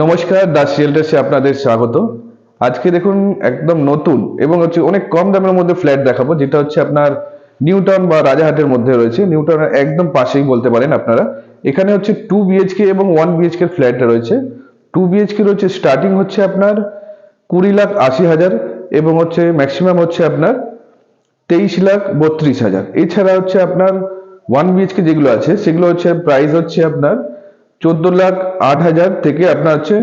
নমস্কার, দাস রিয়েলটার্সে আপনাদের স্বাগত। আজকে দেখুন একদম নতুন এবং হচ্ছে অনেক কম দামের মধ্যে ফ্ল্যাট দেখাবো, যেটা হচ্ছে আপনার নিউটাউন বা রাজাহাটের মধ্যে রয়েছে। নিউটাউনের একদম পাশেই বলতে পারেন আপনারা। এখানে হচ্ছে টু বিএইচকে এবং ওয়ান বিএইচকে ফ্ল্যাট রয়েছে। টু বিএইচকে রয়েছে স্টার্টিং হচ্ছে আপনার কুড়ি লাখ আশি হাজার এবং হচ্ছে ম্যাক্সিমাম হচ্ছে আপনার তেইশ লাখ বত্রিশ হাজার। এছাড়া হচ্ছে আপনার ওয়ান বিএইচকে যেগুলো আছে, সেগুলো হচ্ছে প্রাইস হচ্ছে আপনার চোদ্দ লাখ আট হাজার থেকে আপনার হচ্ছে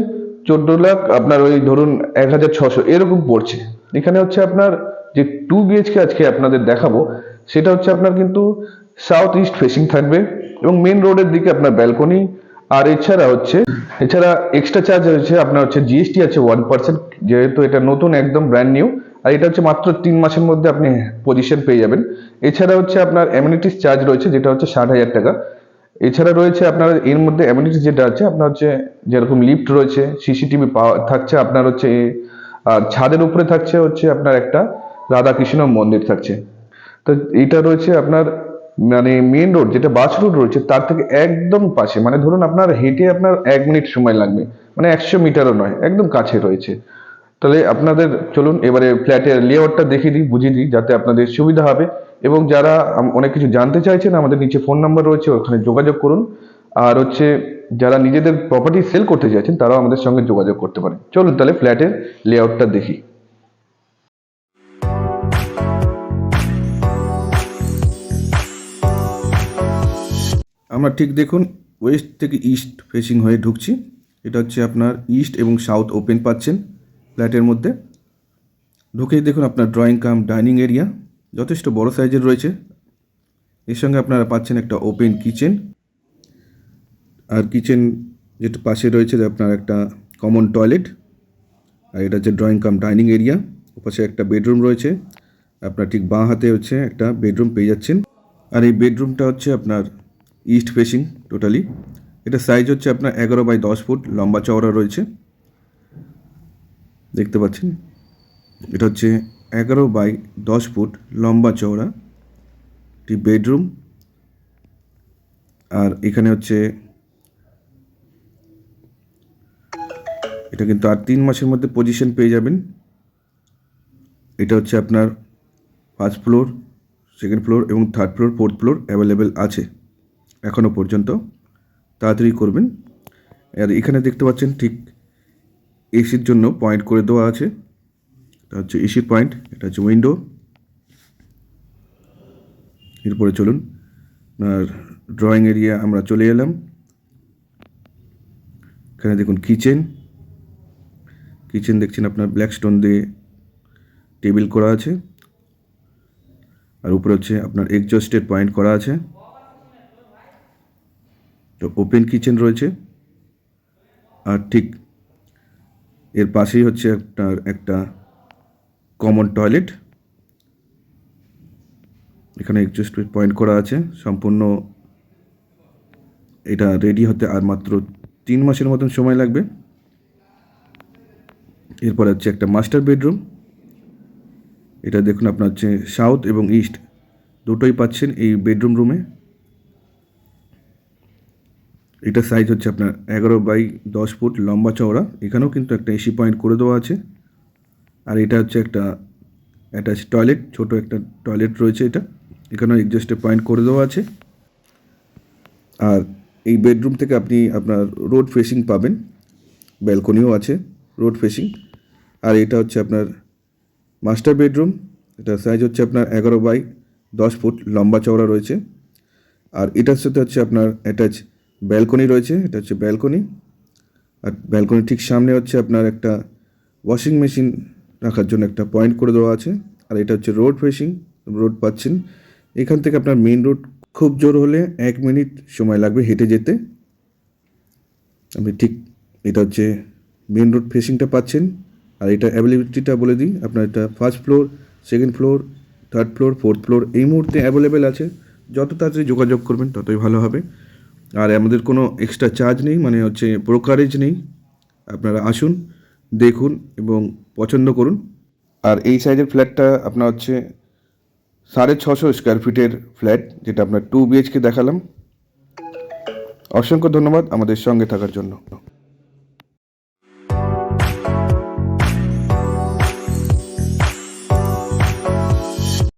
চোদ্দ লাখ, আপনার ওই ধরুন এক হাজার ছশো, এরকম পড়ছে। এখানে হচ্ছে আপনার যে টু বিএইচকে আজকে আপনাদের দেখাবো, সেটা হচ্ছে আপনার কিন্তু সাউথ ইস্ট ফেসিং থাকবে এবং মেন রোডের দিকে আপনার ব্যালকনি আর এছাড়া হচ্ছে, এছাড়া এক্সট্রা চার্জ হচ্ছে আপনার হচ্ছে জিএসটি আছে ওয়ান পার্সেন্ট যেহেতু এটা নতুন একদম ব্র্যান্ড নিউ আর এটা হচ্ছে মাত্র তিন মাসের মধ্যে আপনি পজিশন পেয়ে যাবেন। এছাড়া হচ্ছে আপনার অ্যামিনিটিস চার্জ রয়েছে, যেটা হচ্ছে ষাট হাজার টাকা। এছাড়া রয়েছে আপনার এর মধ্যে অ্যামিনিটিস যেটা আছে, আপনার হচ্ছে যেরকম লিফট রয়েছে সিসিটিভি পাওয়া, থাকছে আপনার হচ্ছে ছাদের উপরে থাকছে হচ্ছে আপনার একটা রাধাকৃষ্ণ মন্দির থাকছে। তো এইটা রয়েছে আপনার মানে মেন রোড যেটা বাস রোড রয়েছে, তার থেকে একদম পাশে। মানে ধরুন আপনার হেঁটে আপনার এক মিনিট সময় লাগবে। মানে একশো মিটারও নয়, একদম কাছে রয়েছে। তাহলে আপনাদের, চলুন, এবারে ফ্ল্যাটের লেআউটটা দেখিয়ে দিই, বুঝিয়ে দিই, যাতে আপনাদের সুবিধা হবে। এবং যারা অনেক কিছু জানতে চাইছেন, আমাদের নিচে ফোন নাম্বার রয়েছে, ওখানে যোগাযোগ করুন। আর হচ্ছে, যারা নিজেদের প্রপার্টি সেল করতে চাইছেন, তারাও আমাদের সঙ্গে যোগাযোগ করতে পারেন। চলুন তাহলে ফ্ল্যাটের লেআউটটা দেখি। আমরা ঠিক দেখুন, ওয়েস্ট থেকে ইস্ট ফেসিং হয়ে ঢুকছি। এটা হচ্ছে আপনার ইস্ট এবং সাউথ ওপেন পাচ্ছেন। ফ্ল্যাটের মধ্যে। ঢুকেই দেখুন আপনার ড্রয়িং কাম, ডাইনিং এরিয়া, যথেষ্ট বড় সাইজের রয়েছে। এর সঙ্গে আপনারা পাচ্ছেন একটা ওপেন কিচেন। আর কিচেন যেটা পাশে রয়েছে আপনার একটা কমন টয়লেট। আর এটা হচ্ছে ড্রয়িং কাম, ডাইনিং এরিয়া। ওপাশে একটা বেডরুম রয়েছে। আপনার ঠিক বাঁ হাতে হচ্ছে একটা বেডরুম পেয়ে যাচ্ছেন। আর এই বেডরুমটা হচ্ছে আপনার ইস্ট ফেসিং, টোটালি। এটা সাইজ হচ্ছে আপনার এগারো বাই দশ ফুট, লম্বা চওড়া রয়েছে। দেখতে পাচ্ছেন? এটা হচ্ছে এগারো বাই দশ ফুট লম্বা চওড়া, একটি বেডরুম। আর এখানে হচ্ছে, এটা কিন্তু আর তিন মাসের মধ্যে পজিশন পেয়ে যাবেন। এটা হচ্ছে আপনার ফার্স্ট ফ্লোর সেকেন্ড ফ্লোর এবং third floor fourth floor available আছে। এখনও পর্যন্ত। তাড়াতাড়ি করবেন। আর এখানে দেখতে পাচ্ছেন ঠিক এসির জন্য পয়েন্ট করে দেওয়া আছে। এটা হচ্ছে এসির পয়েন্ট এটা হচ্ছে উইন্ডো এরপরে চলুন, আপনার ড্রয়িং এরিয়া আমরা চলে এলাম। এখানে দেখুন কিচেন কিচেন দেখছেন আপনার ব্ল্যাক স্টোন দিয়ে টেবিল করা আছে। আর উপরে হচ্ছে আপনার এক্সজস্টেড পয়েন্ট করা আছে। তো ওপেন কিচেন রয়েছে। আর ঠিক এর পাশেই হচ্ছে আপনার একটা কমন টয়লেট এখানে এক্সজস্ট পয়েন্ট করা আছে। সম্পূর্ণ এটা রেডি হতে আর মাত্র তিন মাসের মতন সময় লাগবে। এরপর হচ্ছে একটা মাস্টার বেডরুম এটা দেখুন, আপনার হচ্ছে সাউথ এবং ইস্ট দুটোই পাচ্ছেন এই বেডরুম রুমে এটা সাইজ হচ্ছে আপনার এগারো বাই দশ ফুট লম্বা চওড়া। এখানেও কিন্তু একটা এসি পয়েন্ট করে দেওয়া আছে। আর এটা হচ্ছে একটা অ্যাটাচ টয়লেট ছোট একটা টয়লেট রয়েছে এটা। এখানেও এক্সস্টে পয়েন্ট করে দেওয়া আছে। আর এই বেডরুম থেকে আপনি আপনার রোড ফেসিং পাবেন। ব্যালকনিও আছে রোড ফেসিং আর এটা হচ্ছে আপনার মাস্টার বেডরুম এটা সাইজ হচ্ছে আপনার এগারো বাই দশ ফুট লম্বা চওড়া রয়েছে। আর এটার সাথে হচ্ছে আপনার অ্যাটাচ ব্যালকনি রয়েছে, এটা হচ্ছে ব্যালকনি। আর ব্যালকনির ঠিক সামনে হচ্ছে আপনার একটা ওয়াশিং মেশিন রাখার জন্য একটা পয়েন্ট করে দেওয়া আছে। আর এটা হচ্ছে রোড ফেসিং, রোড পাচ্ছেন। এখান থেকে আপনার মেন রোড খুব জোর হলে এক মিনিট সময় লাগবে হেঁটে যেতে। আপনি ঠিক এটা হচ্ছে মেন রোড ফেসিংটা পাচ্ছেন। আর এটা অ্যাভেলেবিলিটিটা বলে দিই, আপনার এটা first floor, second floor, third floor, fourth floor, এই মুহূর্তে অ্যাভেলেবেল আছে। যত তাড়াতাড়ি যোগাযোগ করবেন ততই ভালো হবে। আর আমাদের কোনো এক্সট্রা চার্জ নেই মানে হচ্ছে ব্রোকারেজ নেই। আপনারা আসুন, দেখুন এবং পছন্দ করুন। আর এই সাইজের ফ্ল্যাটটা আপনার হচ্ছে সাড়ে ছশো স্কোয়ার ফিটের ফ্ল্যাট যেটা আপনার টু বিএইচকে দেখালাম। অসংখ্য ধন্যবাদ আমাদের সঙ্গে থাকার জন্য।